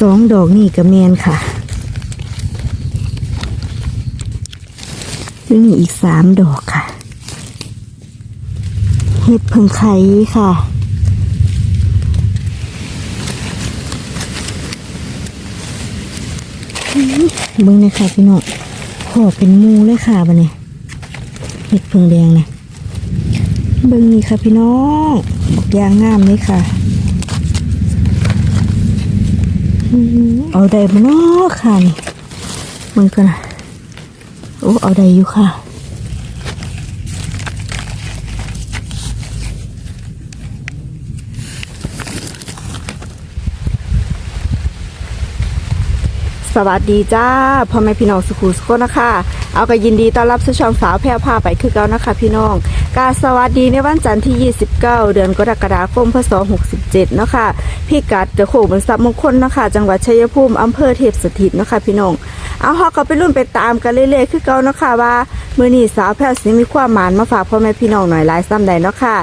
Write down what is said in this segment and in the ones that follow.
สองดอกนี่กระเมนค่ะแล้วนี่อีกสามดอกค่ะ เห็ดพิ่งไข่ค่ะเบิ่งเลยค่ะพี่น้องขอเป็นมูเลยค่ะบันนี้เห็ดพิ่งแดงนะเบิ่งนี่ค่ะพี่น้องบอกยางงามเลยค่ะอื้อหือ เอาได้มาเนาะค่ะนี่มึงก็นะโอ้เอาได้อยู่ค่ะสวัสดีจ้าพ่อแม่พี่น้องสุขุสุขนะคะ เอาก็ยินดีต้อนรับสู่ช่องสาวแพร่พาไปคือเก่านะคะพี่น้อง กาสวัสดีในวันจันทร์ที่ 29 เดือนกรกฎาคม พศ 67เนาะค่ะพี่กัดจะโขงบนทรัพย์มงคลเนาะคะ จังหวัดชัยภูมิ อำเภอเทพสถิตเนาะค่ะพี่น้อง เอาฮอกก็ไปรุ่นไปตามกันเรื่อยๆ คือเก่าเนาะค่ะว่า มือนี่สาวแพรวสิมีความหมานมาฝากพ่อแม่พี่น้องหน่อยหลายซ้ำใดเนาะค่ะ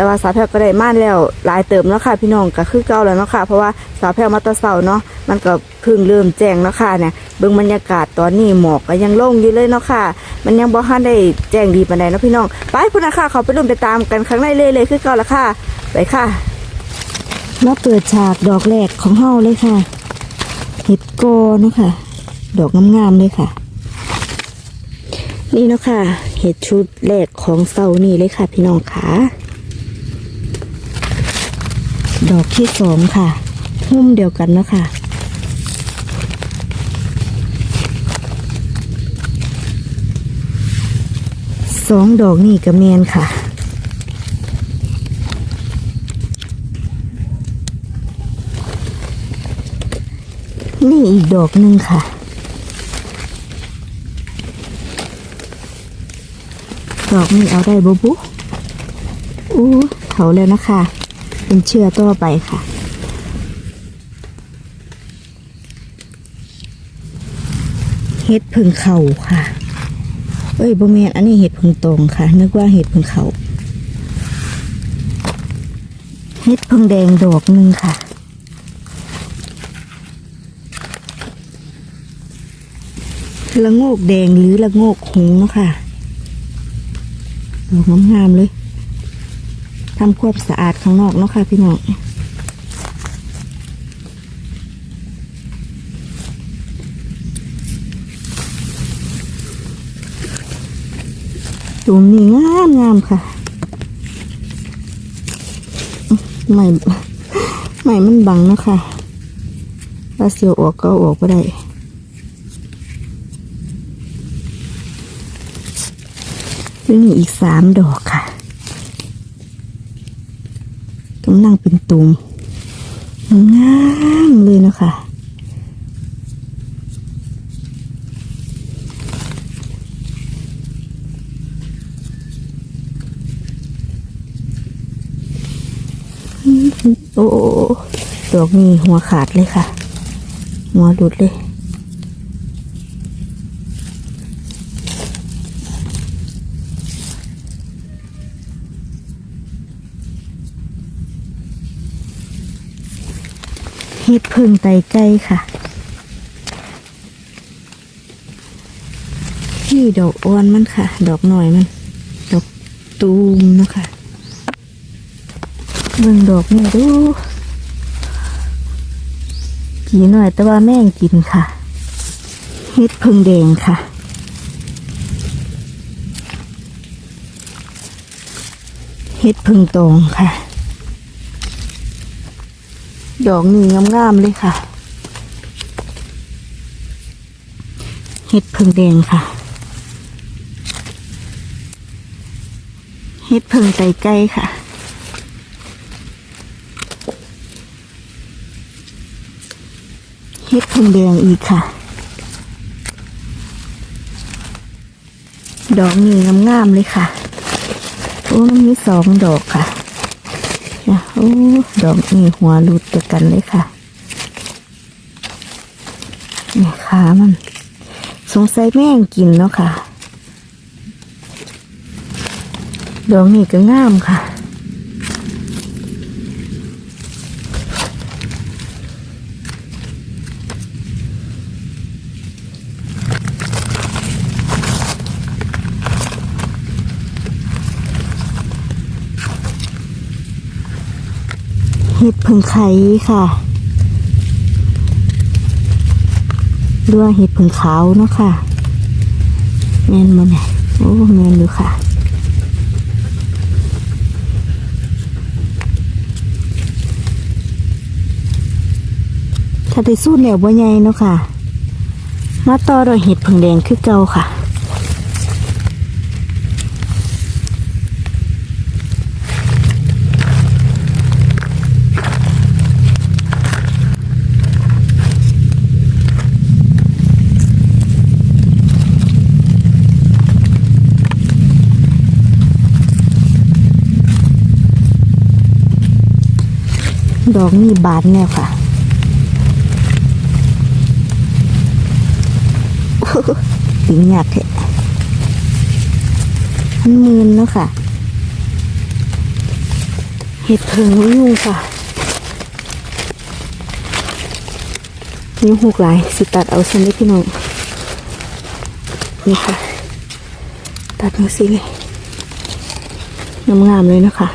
แต่ว่าสาวแพรก็ได้มาแล้วหลายเติมเนาะค่ะ พี่น้องก็คือเก่าแล้วเนาะค่ะ เพราะว่าสาวแพรมาตะเสาเนาะมันก็เพิ่งเริ่มแจ้งเนาะค่ะเนี่ยเบิ่งบรรยากาศตอนนี้หมอกก็ยังโล่งอยู่เลยเนาะค่ะ มันยังบ่ทันได้แจ้งดีปานใดเนาะพี่น้องไปพุ่นนะค่ะเขาไปรุ่นไปตามกันข้างในเลยเลยคือเก่าละค่ะ ไปค่ะมาเปิดฉากดอกแรกของเฮาเลยค่ะเห็ดโกเนาะค่ะ ดอกงามๆเลยค่ะ นี่เนาะค่ะ เห็ดชุดแรกของเสานี่เลยค่ะ พี่น้องค่ะ ดอกที่สองค่ะหุ้มเดียวกันเนาะค่ะสองดอกนี่กระเมนค่ะ นี่อีกดอกหนึ่งค่ะดอกนี้เอาได้บุบุอู้เถาแล้วนะคะ เป็นเชื้อต่อไปค่ะ เห็ดพึ่งเข่าค่ะ เอ้ยบแมนอันนี้เห็ดพึ่งตรงค่ะ นึกว่าเห็ดพึ่งเข่าเห็ดพึ่งแดงดอกหนึ่งค่ะละโงกแดงหรือละโงกหงเนาะค่ะดอกงามๆเลย ทำความสะอาดข้างนอกเนาะค่ะพี่น้องตูมนี่งามงามค่ะใหม่ใหม่มันบังเนาะค่ะถ้าเสียวออกก็ออกก็ได้แล้วนี่อีกสามดอกค่ะ กำลังเป็นตุ่มงามเลยนะคะโอ้โอ้โอ้ดอกนี้หัวขาดเลยค่ะ หัวหลุดเลย เห็ดพึ่งไตไก่ค่ะนี่ดอกอ้วนมันค่ะ ดอกหน่อยมัน ดอกตูมเนาะคะเบิ่งดอกนี่ดูกีหน่อยแต่ว่าแม่งกินค่ะเห็ดพึ่งแดงค่ะเห็ดพึ่งตองค่ะ ดอกนี่งามๆเลยค่ะ เห็ดพึ่งแดงค่ะ เห็ดพึ่งไตไก่ค่ะเห็ดพึ่งแดงอีกค่ะ ดอกนี่งามๆเลยค่ะโอ้มันมีสองดอกค่ะ นะโอ้ดอกนี่หัวหลุดจากกันเลยค่ะนี่ขามัน สงสัยแม่งกินเนาะค่ะ ดอกนี่ก็งามค่ะ ด เห็ดเพิงไข่ค่ะหรือว่าเห็ดเพิงขาวเนาะค่ะแมนมันโอ้แมนอยู่ค่ะถ้าได้สู้แนวบ่ใหญ่เนาะค่ะ มาต่อโดวยเห็ดเพิงแดงคือเก่าค่ะ ดอกนี่บานแนวค่ะถึงอยากแค่มันมืนแล้วค่ะ เห็ดเพิงยุ่งค่ะนิ้วหกหลาย สิตัดเอาสันได้พี่น้อง นี่ค่ะ ตัดมาสิเลยงามๆเลยนะคะ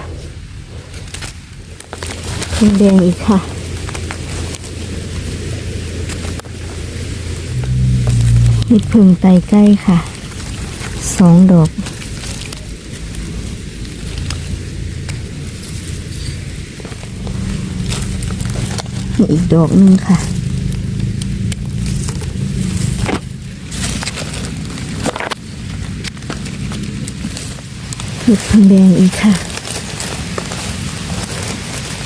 แดงอีกค่ะ เห็ดพึ่งไตใกล้ค่ะ สองดอกอีกดอกหนึ่งค่ะเห็ดพึ่งแดงอีกค่ะ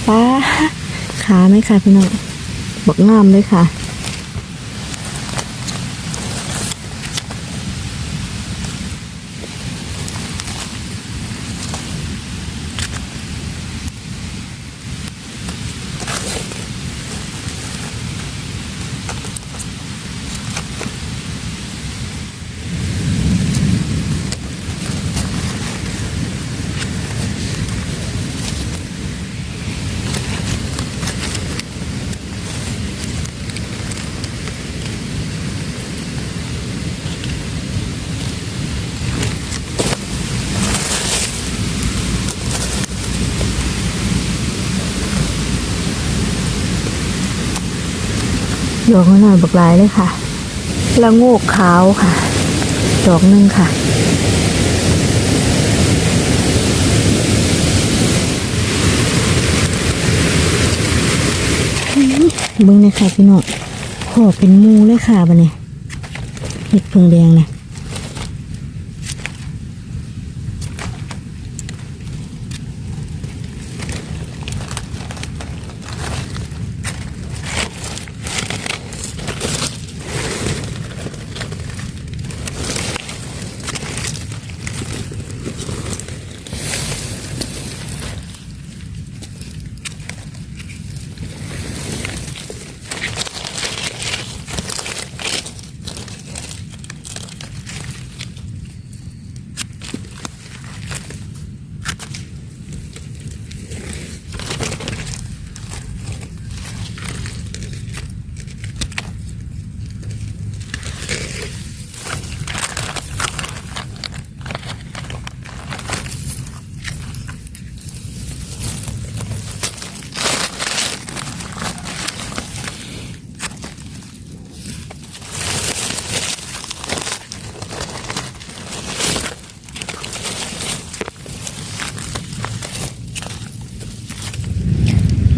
ป้า ขาไหมค่ะพี่น้องบอกงามเลยค่ะ ดอกหน่อยบักหลายเลยค่ะละโงกขาวค่ะ ดอกหนึ่งค่ะ เบิ้งเลยค่ะพี่น้องขอเป็นมูเลยค่ะบันนี้เห็ดเพิงแดงนะ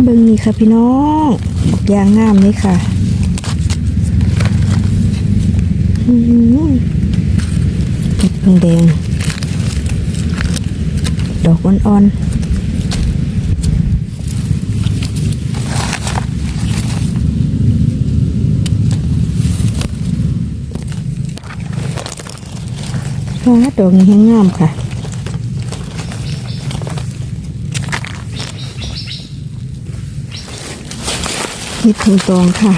เบิ้งนี่ค่ะพี่น้องบักยางงามเลยค่ะอื้อหือเห็ดเพิงแดง ดอกอ่อนๆฟ้าดอกนี้แห้งงามค่ะ เห็ดผึ่งตองค่ะ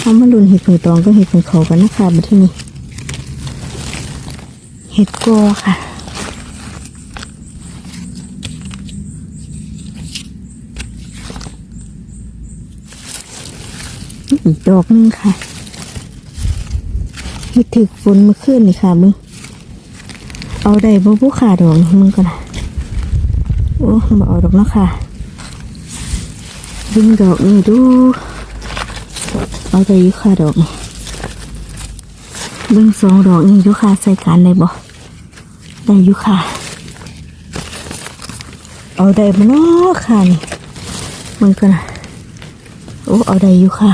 เอามาลุนเห็ดผึ่งตองก็เห็ดผึ่งเขากันนะคะมาที่นี่เห็ดกอค่ะอีกดอกหนึงค่ะเห็ดถึกฝนเมื่อคืนนี่ค่ะมึงเอาได้บ่ผู้ขาดอกนี่มึงก็นะโอ้บ่เอาดอกเนาะค่ะ ดึงดอกนี่ดูเอาใจยุค่าดอกนี่เบิ้งสองดอกนี่ยุค่าใส่กันเลยบ่ได้ยุค่าเอาได้บ่เนาะค่ะนี่มันก็นะโอ้เอาได้ยุค่า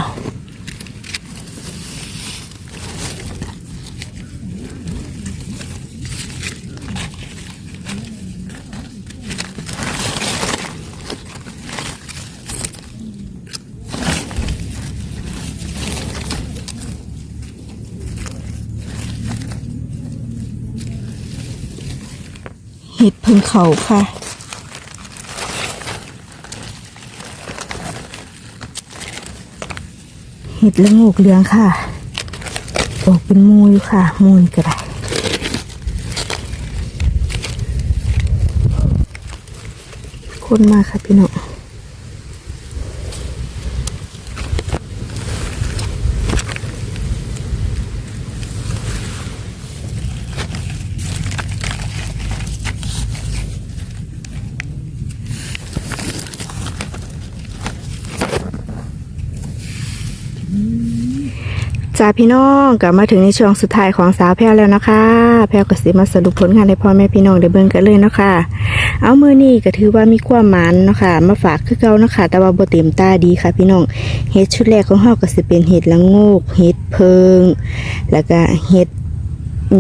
ถึงเขาค่ะ เห็ดละโงกเหลืองค่ะ ออกเป็นมูอยู่ค่ะ มูนก็ได้คนมากค่ะพี่น้อง จ้าพี่น้องกลับมาถึงในช่วงสุดท้ายของสาวแพรวแล้วนะคะ แพรวก็สิมาสรุปผลงานให้พ่อแม่พี่น้องได้เบิ่งกันเลยเนาะคะเอามือนี่ก็ถือว่ามีความหมันเนาะค่ะมาฝากคือเก่าเนาะค่ะแต่ว่าบ่เต็มตาดีค่ะ พี่น้องเห็ดชุดแรกของเฮาก็สิเป็นเห็ดละโงกเห็ดเพิง แล้วก็เห็ด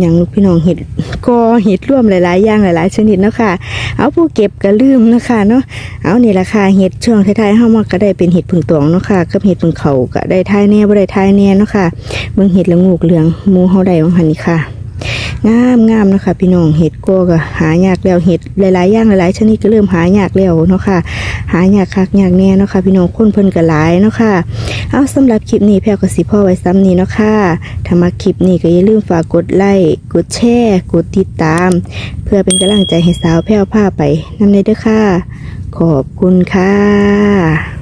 อย่างลูกพี่น้องเห็ดกอเห็ดร่วมหลายๆอย่างหลาย ๆ ชนิดเนาะค่ะ เอาผู้เก็บก็ลืมนะคะเนาะเอานี่ราคาเห็ดช่วงท้ายๆเฮามาก็ได้เป็นเห็ดผึ่งตวงเนาะค่ะกับเห็ดผึ่งเขาก็ได้ท้ายแน่บ่ได้ท้ายแน่เนาะค่ะเบิ่งเห็ดละโงกเหลืองมูเฮาได้ของหันนี่ค่ะ งามงามนะคะพี่น้องเห็ดก็ก็หายากแล้วเห็ดหลายๆอย่างหลายๆชนิดก็เริ่มหายากแล้วเนาะค่ะหายากคักยากแน่เนาะค่ะพี่น้องคนเพิ่นก็หลายเนาะค่ะเอาสำหรับคลิปนี้แพรก็สิพ่อไว้ซ้ำนี้เนาะค่ะถ้ามาคลิปนี้ก็อย่าลืมฝากกดไลค์กดแชร์กดติดตาม เพื่อเป็นกำลังใจให้สาวแพรวพาไปนำเลยเด้อค่ะ ขอบคุณค่ะ